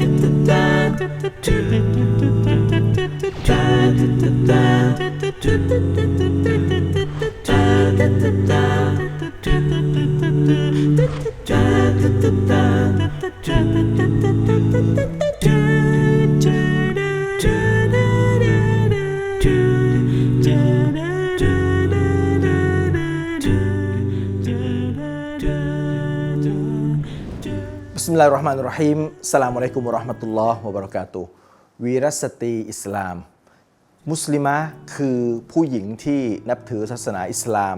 บิ สมิลลาฮิรเราะห์มานิรเราะฮีมสลามอะลัยกุมวะเราะห์มะตุลลอฮ์วะบะเราะกาตุวีรสตรีอิสลาม มุสลิมะคือผู้หญิงที่นับถือศาสนาอิสลาม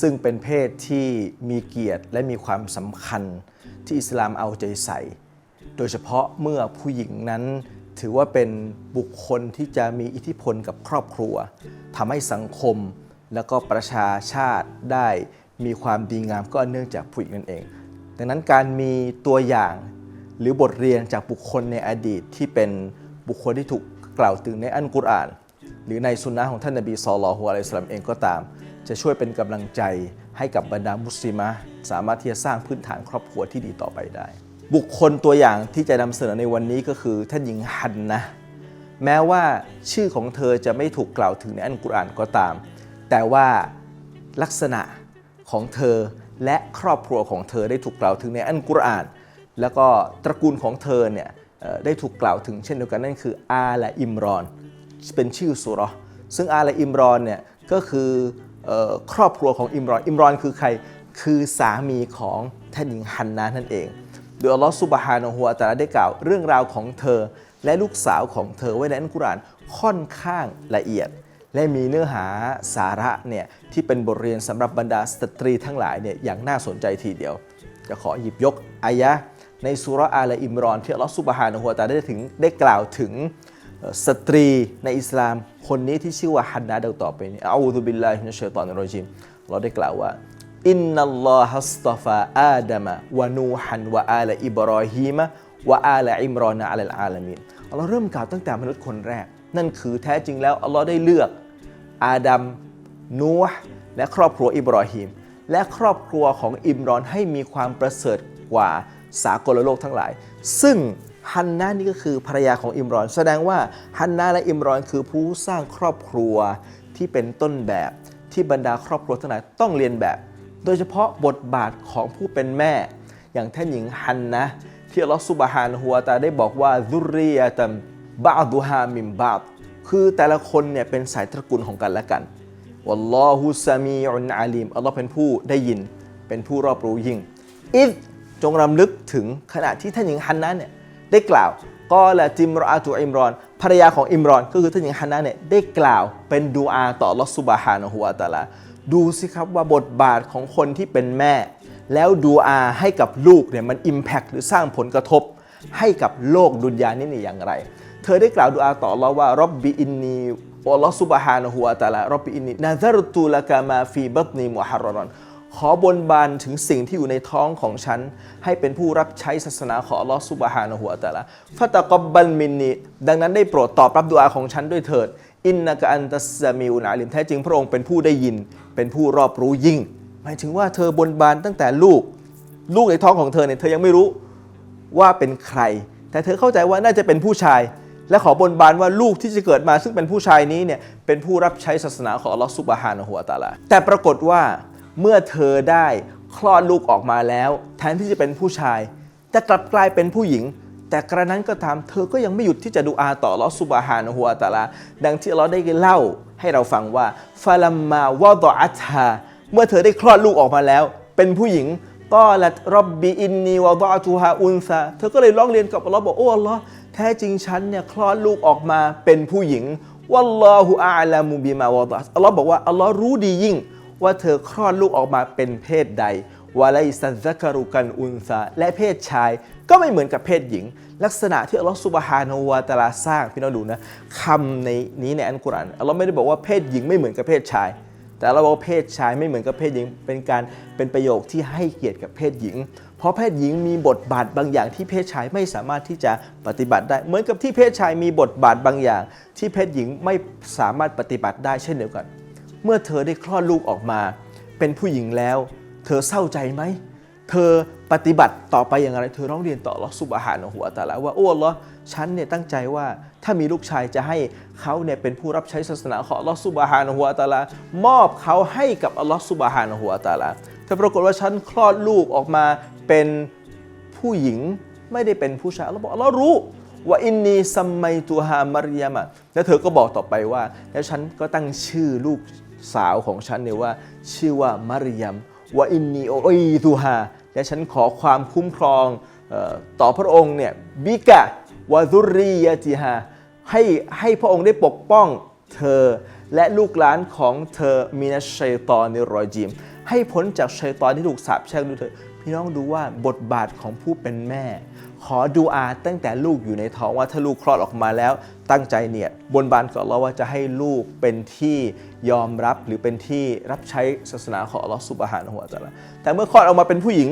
ซึ่งเป็นเพศที่มีเกียรติและมีความสำคัญที่อิสลามเอาใจใส่ โดยเฉพาะเมื่อผู้หญิงนั้นถือว่าเป็นบุคคลที่จะมีอิทธิพลกับครอบครัวทำให้สังคมและก็ประชาชาติได้มีความดีงามก็เนื่องจากผู้หญิงนั่นเอง ดังนั้นการมีตัวอย่างหรือบทเรียนจากบุคคลในอดีตที่เป็นบุคคลที่ถูกกล่าวถึงในอันกุรอาน หรือในสุนนะของท่านนบีศอลลอฮุอะลัยฮิสลลัมเองก็ตาม จะช่วยเป็นกำลังใจให้กับบรรดามุสลิมะสามารถที่จะสร้างพื้นฐานครอบครัวที่ดีต่อไปได้ บุคคลตัวอย่างที่จะนำเสนอในวันนี้ก็คือท่านหญิงฮันนะแม้ว่าชื่อของเธอจะไม่ถูกกล่าวถึงในอันกุรอานก็ตาม แต่ว่าลักษณะของเธอ และครอบครัวของเธอได้ถูกกล่าวถึงในอันกุรอาน แล้วก็ตระกูลของเธอเนี่ยได้ถูกกล่าวถึงเช่นเดียวกันนั่นคืออาและอิมรอน เป็นชื่อสุรซึ่งอาและอิมรอนเนี่ยก็คืออครอบครัวของอิมรอน อิมรอนคือใครคือสามีของท่านหญิงฮันนานั่นเอง โดยอัลลอฮฺซุบฮานะฮูวะตาลาได้กล่าวเรื่องราวของเธอและลูกสาวของเธอไว้ในอัลกุรอานค่อนข้างละเอียด และมีเนื้อหาสาระเนี่ยที่เป็นบทเรียนสำหรับบรรดาสตรีทั้งหลายเนี่ยอย่างน่าสนใจทีเดียว จะขอหยิบยกอายะในสุราอาลอิมรอน ที่อัลลอฮฺซุบฮานะฮูวตาได้ถึงได้กล่าวถึงสตรีในอิสลามคนนี้ที่ชื่อว่าฮันนาดังต่อไปนี้อูซุบิลลาฮิมินัชชัยฏอนิรเราะจีมเราได้กล่าวว่าอินนัลลอฮัสตฟาอาดัมะวะนูฮันวะอาลอิบรอฮีมะวะอาลอิมรอนอะลัลอาลามีนอัลลอฮ์เริ่มกล่าวตั้งแต่มนุษย์คนแรก นั่นคือแท้จริงแล้วอัลลอฮ์ได้เลือก อาดัมนูห์และครอบครัวอิบรอฮีมและครอบครัวของอิมรอนให้มีความประเสริฐกว่าสากลโลกทั้งหลาย ซึ่งฮันนานี่ก็คือภรรยาของอิมรอน แสดงว่าฮันนาและอิมรอนคือผู้สร้างครอบครัวที่เป็นต้นแบบที่บรรดาครอบครัวทั้งหลายต้องเรียนแบบ โดยเฉพาะบทบาทของผู้เป็นแม่ อย่างท่านหญิงฮันนะที่อัลลอฮฺซุบฮานะฮูวตาได้บอกว่าซุรริยะตัมบาดุฮามิมบาด คือแต่ละคนเนี่ยเป็นสายตระกูลของกันและกันวัลลอฮุสามีอุนอาลีมอัลลอฮ์เป็นผู้ได้ยิน เป็นผู้รอบรู้ยิ่งอิดจงรำลึกถึงขณะที่ท่านหญิงฮันนะเนี่ยได้กล่าวก็ละจิมรอาตุอิมรอน ภรรยาของอิมรอน ก็คือท่านหญิงฮันนะเนี่ยได้กล่าวเป็นดูอาต่อลอฮ์ซุบฮานะฮูวะตะอาลาดูสิครับว่าบทบาทของคนที่เป็นแม่ แล้วดูอาให้กับลูกเนี่ยมันอิมแพคหรือสร้างผลกระทบ ให้กับโลกดุนยานี้เนี่อย่างไร เธอได้กล่าวดูอาต่อเราว่ารับบีอินนีอัลลอฮฺซุบฮานะฮูวะตะอาลารับบีอินนีนาซารตุละกามาฟีบัตนีมุฮัรรอนขอบนบานถึงสิ่งที่อยู่ในท้องของฉัน ให้เป็นผู้รับใช้ศาสนาของอัลลอฮฺซุบฮานะฮูวะตะอาลาฟะตะกอบบัลมินนีดังนั้นได้โปรดตอบรับดูอาของฉันด้วยเถิด อินนักอันตัสซามิอุนอาลิมแท้จริงพระองค์เป็นผู้ได้ยิน เป็นผู้รอบรู้ยิ่ง หมายถึงว่าเธอบนบานตั้งแต่ลูก ลูกในท้องของเธอเนี่ยเธอยังไม่รู้ว่าเป็นใคร แต่เธอเข้าใจว่าน่าจะเป็นผู้ชาย และขอบนบานว่าลูกที่จะเกิดมาซึ่งเป็นผู้ชายนี้เนี่ยเป็นผู้รับใช้ศาสนาของอัลลอฮฺซุบฮานะฮูวะตาลาแต่ปรากฏว่าเมื่อเธอได้คลอดลูกออกมาแล้ว แทนที่จะเป็นผู้ชาย แต่กลับกลายเป็นผู้หญิง แต่กระนั้นก็ตามเธอก็ยังไม่หยุดที่จะดูอาต่ออัลลอฮฺซุบฮานะฮูวะตาลา ดังที่อัลลอฮ์ได้เล่าให้เราฟังว่าฟาลัมมาวะดออัตฮาเมื่อเธอได้คลอดลูกออกมาแล้ว เป็นผู้หญิงก็ละรับบีอินนีวะดอตูฮาอุนซาเธอก็เลยร้องเรียนกับอัลลอฮ์บอกโอ้อัลลอฮ์ แท้จริงฉันเนี่ยคลอดลูกออกมาเป็นผู้หญิงวัลลอฮุอาลามุบิมาวะดออัลลอฮ์บอกว่าอัลลอฮ์รู้ดียิ่ง ว่าเธอคลอดลูกออกมาเป็นเพศใดวะไลซัซะกรุกันอุนซาและเพศชาย ก็ไม่เหมือนกับเพศหญิง ลักษณะที่อัลลอฮ์ซุบฮานะฮูวะตาลาสร้างพี่น้องดูนะคำในนี้ในอัลกุรอานอัลลอฮ์ไม่ได้บอกว่าเพศหญิงไม่เหมือนกับเพศชาย แต่เราบอกว่าเพศชายไม่เหมือนกับเพศหญิง เป็นการเป็นประโยคที่ให้เกียรติกับเพศหญิง เพราะเพศหญิงมีบทบาทบางอย่างที่เพศชายไม่สามารถที่จะปฏิบัติได้ เหมือนกับที่เพศชายมีบทบาทบางอย่าง ที่เพศหญิงไม่สามารถปฏิบัติได้เช่นเดียวกัน เมื่อเธอได้คลอดลูกออกมา เป็นผู้หญิงแล้ว เธอเศร้าใจไหม เธอปฏิบัติต่อไปอย่างไร เธอร้องเรียนต่อลอฮ์ซุบฮานะฮูวะตะอาลาว่าโอ้ลลอ ฉันเนี่ยตั้งใจว่าถ้ามีลูกชายจะให้เขาเนี่ยเป็นผู้รับใช้ศาสนาของอัลลอฮ์ซุบฮานะฮูวะตาลามอบเขาให้กับอัลลอฮ์ซุบฮานะฮูวะตาลาแต่ปรากฏว่าฉันคลอดลูกออกมาเป็นผู้หญิงไม่ได้เป็นผู้ชายอัลลอฮ์บอกอัลลอฮ์รู้ว่าอินนีซัมไมตูฮามารยามะแล้วเธอก็บอกต่อไปว่า แล้วฉันก็ตั้งชื่อลูกสาวของฉันเนี่ยว่า ชื่อว่ามารยามว่าอินนีโออีตูฮาและฉันขอความคุ้มครองเออต่อพระองค์เนี่ยบิกะ วะซุรียะติฮาให้ให้พระองค์ได้ปกป้องเธอและลูกหลานของเธอมินัชชัยตอนิรรอจิม ให้พ้นจากชัยตอนที่ถูกสาปแช่งด้วยเธอพี่น้องดูว่าบทบาทของผู้เป็นแม่ ขอดูอาตั้งแต่ลูกอยู่ในท้องว่าถ้าลูกคลอดออกมาแล้ว ตั้งใจเนี่ยบนบานกับอัลเลอฮ์ว่าจะให้ลูกเป็นที่ยอมรับหรือเป็นที่รับใช้ศาสนาของอัลลอฮ์ซุบฮานะฮูวะตะลาแต่เมื่อคลอดออกมาเป็นผู้หญิง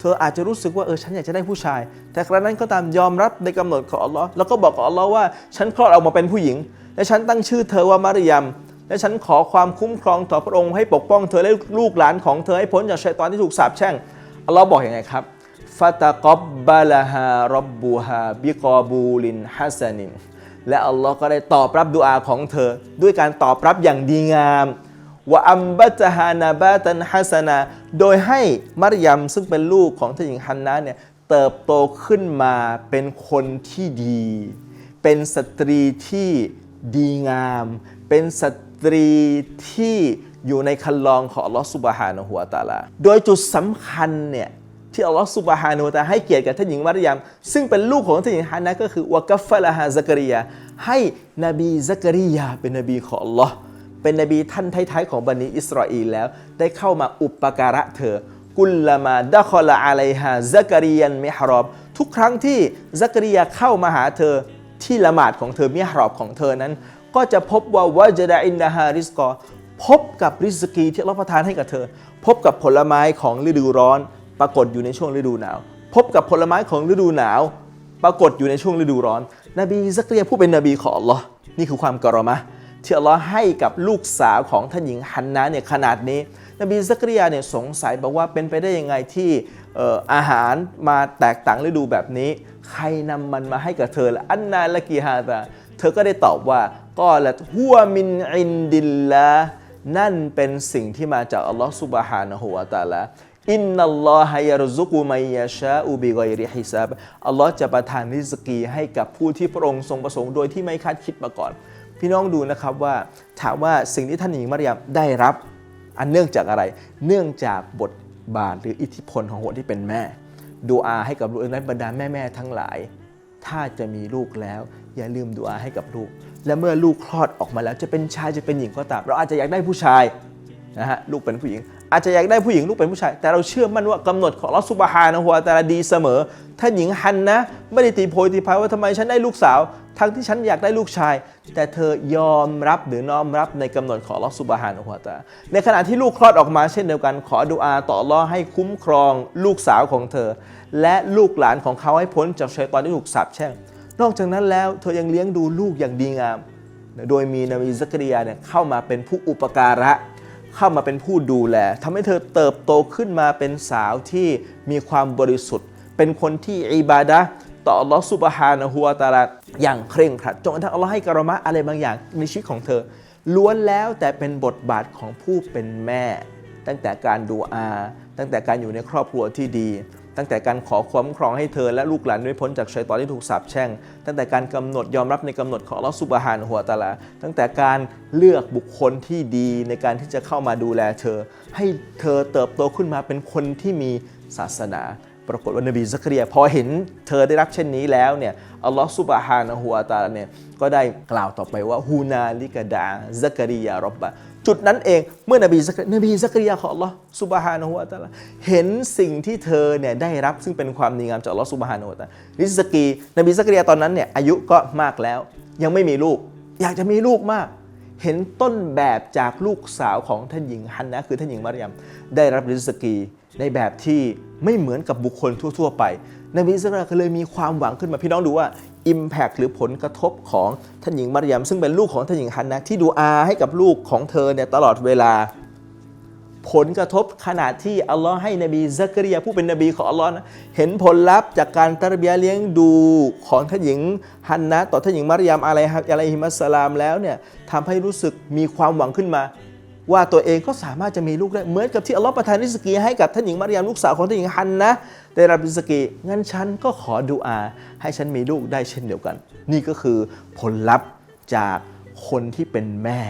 เธออาจจะรู้สึกว่าเออฉันอยากจะได้ผู้ชาย แต่ครั้งนั้นก็ตามยอมรับในกำหนดของอัลลอฮ์แล้วก็บอกกับอัลลอฮ์ว่าฉันคลอดออกมาเป็นผู้หญิง และฉันตั้งชื่อเธอว่ามาริยมและฉันขอความคุ้มครองต่อพระองค์ให้ปกป้องเธอและลูกหลานของเธอให้พ้นจากชัยตอนที่ถูกสาปแช่งอัลลอฮ์บอกอย่างไงครับฟาตะกอบบาลาฮารบบูฮาบิกอบูลินฮัสนินและอัลลอฮ์ก็ได้ตอบรับดุอาของเธอ ด้วยการตอบรับอย่างดีงาม วะอัมบัตฮานาบาตันฮัสนา โดยให้มารยมซึ่งเป็นลูกของท่านหญิงฮันนะเนี่ยเติบโตขึ้นมาเป็นคนที่ดี เป็นสตรีที่ดีงาม เป็นสตรีที่อยู่ในคันลองของอัลลอฮฺสุบฮานะฮูวตาลา โดยจุดสำคัญเนี่ยที่อัลลอฮฺสุบฮานะฮูวตาให้เกียรติกับท่านหญิงมารยมซึ่งเป็นลูกของท่านหญิงฮันนะก็คือวะกัฟฟะละฮาซักริยาให้นบีซักริยาเป็นนบีของอัลลอฮ์ เป็นนบีท่านท้ายๆของบันิอิสราเอลแล้ว ได้เข้ามาอุปการะเธอ กุลลามาดะคอลาอะไลฮาซักริยันมิฮรอบ ทุกครั้งที่ซักริยาเข้ามาหาเธอที่ละหมาดของเธอมิฮรอบของเธอนั้น ก็จะพบว่าวะจดะอินนาฮาริสกอพบกับริสกีที่เราประทานให้กับเธอ พบกับผลไม้ของฤดูร้อน ปรากฏอยู่ในช่วงฤดูหนาว พบกับผลไม้ของฤดูหนาว ปรากฏอยู่ในช่วงฤดูร้อน นบีซักเรียผู้เป็นนบีของอัลลอฮ์นี่คือความกรอมะ ที่อัลลอฮ์ให้กับลูกสาวของท่านหญิงฮันนาเนี่ยขนาดนี้ นบีซักริยาเนี่ยสงสัยบอกว่าเป็นไปได้ยังไงที่อาหารมาแตกต่างฤดูแบบนี้ ใครนำมันมาให้กับเธอละอันนาละกีฮาตาเธอก็ได้ตอบว่าก็ละหัวมินอินดิลละนั่นเป็นสิ่งที่มาจากอัลลอฮ์สุบฮานะฮูวะตาลาอินนัลลอฮะยารซุกุมัยยาชาอุบิกอริฮิซับอัลลอฮ์จะประทานริสกีให้กับผู้ที่พระองค์ทรงประสงค์โดยที่ไม่คาดคิดมาก่อน พี่น้องดูนะครับว่าถามว่าสิ่งที่ท่านหญิงมารยามได้รับ อันเนื่องจากอะไร เนื่องจากบทบาทหรืออิทธิพลของคนที่เป็นแม่ ดูอาให้กับลูกนั้นบรรดาแม่ๆทั้งหลาย ถ้าจะมีลูกแล้ว อย่าลืมดูอาให้กับลูก และเมื่อลูกคลอดออกมาแล้วจะเป็นชายจะเป็นหญิงก็ตาม เราอาจจะอยากได้ผู้ชายนะฮะลูกเป็นผู้หญิง อาจจะอยากได้ผู้หญิงลูกเป็นผู้ชาย แต่เราเชื่อมั่นว่ากำหนดของลอสุบฮานะฮัวะตะอาลาดีเสมอถ้าหญิงฮันนะ ไม่ได้ตีโพยตีพายว่าทำไมฉันได้ลูกสาว ทั้งที่ฉันอยากได้ลูกชาย แต่เธอยอมรับหรือน้อมรับในกำหนดของลอสุบฮานะฮัวตาลาในขณะที่ลูกคลอดออกมาเช่นเดียวกัน ขอดุอาต่ออัลลอให้คุ้มครองลูกสาวของเธอ และลูกหลานของเขาให้พ้นจากชัยตอนที่ถูกสาปแช่ง นอกจากนั้นแล้วเธอยังเลี้ยงดูลูกอย่างดีงาม โดยมีนบีซักริยาเนี่ยเข้ามาเป็นผู้อุปการะเข้ามาเป็นผู้ดูแลทำให้เธอเติบโตขึ้นมาเป็นสาวที่มีความบริสุทธิ์ เป็นคนที่อิบาดะ ต่ออัลลอฮฺซุบฮานะฮูวตะอาลาอย่างเคร่งครัดจนกระทั่งอัลลอฮ์ให้กรมะอะไรบางอย่างในชีวิตของเธอ ล้วนแล้วแต่เป็นบทบาทของผู้เป็นแม่ ตั้งแต่การดูอา ตั้งแต่การอยู่ในครอบครัวที่ดี ตั้งแต่การขอความครองให้เธอและลูกหลานไม่พ้นจากชัยตอนที่ถูกสาปแช่ง ตั้งแต่การกำหนดยอมรับในกำหนดของอัลลอฮฺซุบฮานะฮูวตะอาลา ตั้งแต่การเลือกบุคคลที่ดีในการที่จะเข้ามาดูแลเธอ ให้เธอเติบโตขึ้นมาเป็นคนที่มีศาสนา ปรากฏว่านบีซักเรียพอเห็นเธอได้รับเช่นนี้แล้วเนี่ยอัลลอฮฺซุบฮานะฮูวะตะอาเนี่ยก็ได้กล่าวต่อไปว่าฮูนาลิกะดาซักริยารบบะจุดนั้นเองเมื่อนบีซักนบีซักริยาของอัลลอฮ์ซุบฮานะฮูวะตะอาเห็นสิ่งที่เธอเนี่ยได้รับซึ่งเป็นความดีงามจากอัลลอฮ์ซุบฮานะฮูวะตะอาลาริสกี นบีซักริยาตอนนั้นเนี่ยอายุก็มากแล้ว ยังไม่มีลูก อยากจะมีลูกมาก เห็นต้นแบบจากลูกสาวของท่านหญิงฮันนะคือท่านหญิงมารยมได้รับริสกีในแบบที่ไม่เหมือนกับบุคคลทั่ว ๆ ไปนบีซักริยาเลยมีความหวังขึ้นมาพี่น้องดูว่า Impact หรือผลกระทบของท่านหญิงมารยมซึ่งเป็นลูกของท่านหญิงฮันนะที่ดูอาให้กับลูกของเธอเนี่ยตลอดเวลา ผลกระทบขนาดที่อัลลอฮ์ให้นบีซักริยาผู้เป็นนบีของอัลลอฮ์นะเห็นผลลัพธ์จากการตรบียเลี้ยงดูของท่านหญิงฮันนะต่อท่านหญิงมารยามอะลัยฮะอะลัยฮิมัสสลามแล้วเนี่ยทำให้รู้สึกมีความหวังขึ้นมา ว่าตัวเองก็สามารถจะมีลูกได้เหมือนกับที่อัลลอฮ์ประทานริสกีให้กับท่านหญิงมารยามลูกสาวของท่านหญิงฮันนะได้รับริสกีงั้นฉันก็ขอดูอาให้ฉันมีลูกได้เช่นเดียวกัน นี่ก็คือผลลัพธ์จากคนที่เป็นแม่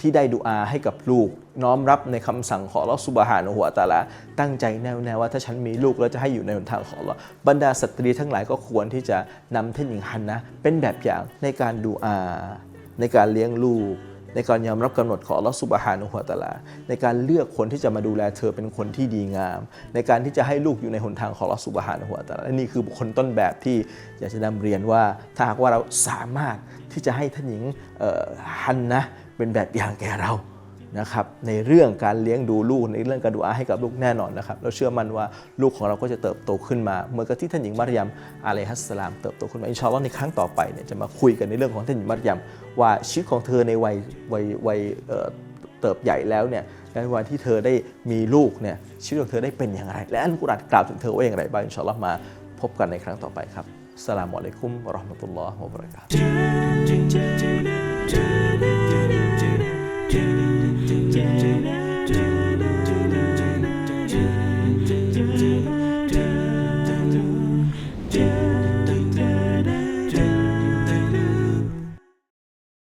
ที่ได้ดูอาให้กับลูก น้อมรับในคำสั่งของลอสุบฮานะฮูวตาลา ตั้งใจแน่วแน่ว่าถ้าฉันมีลูกแล้วจะให้อยู่ในหนทางของลอบรรดาสตรีทั้งหลายก็ควรที่จะนำท่านหญิงฮันนะ เป็นแบบอย่างในการดูอา ในการเลี้ยงลูก ในการยอมรับกำหนดของลอสุบฮานะฮูวตาลา ในการเลือกคนที่จะมาดูแลเธอเป็นคนที่ดีงาม ในการที่จะให้ลูกอยู่ในหนทางของลอสุบฮานะฮูวตาลาและนี่คือบุคคลต้นแบบที่อยากจะนำเรียนว่าถ้าหากว่าเราสามารถที่จะให้ท่านหญิงฮันนะเป็นแบบอย่างแก่เรา นะครับในเรื่องการเลี้ยงดูลูกในเรื่องการดูอาให้กับลูกแน่นอนนะครับเราเชื่อมั่นว่าลูกของเราก็จะเติบโตขึ้นมาเหมือนกับที่ท่านหญิงมารยมอะลัยฮิสสลามเติบโตขึ้นมาอินชาอัลลอฮ์ในครั้งต่อไปเนี่ยจะมาคุยกันในเรื่องของท่านหญิงมารยมว่าชีวิตของเธอในวัยวัยวัยเติบใหญ่แล้วเนี่ยในวันที่เธอได้มีลูกเนี่ยชีวิตของเธอได้เป็นอย่างไร และอัลกุรอานกล่าวถึงเธอว่าอย่างไรบ้างอินชาอัลลอฮ์มาพบกันในครั้งต่อไปครับสลามอะลัยกุมราะห์มะตุลลอฮ์วะบะเราะกาตุ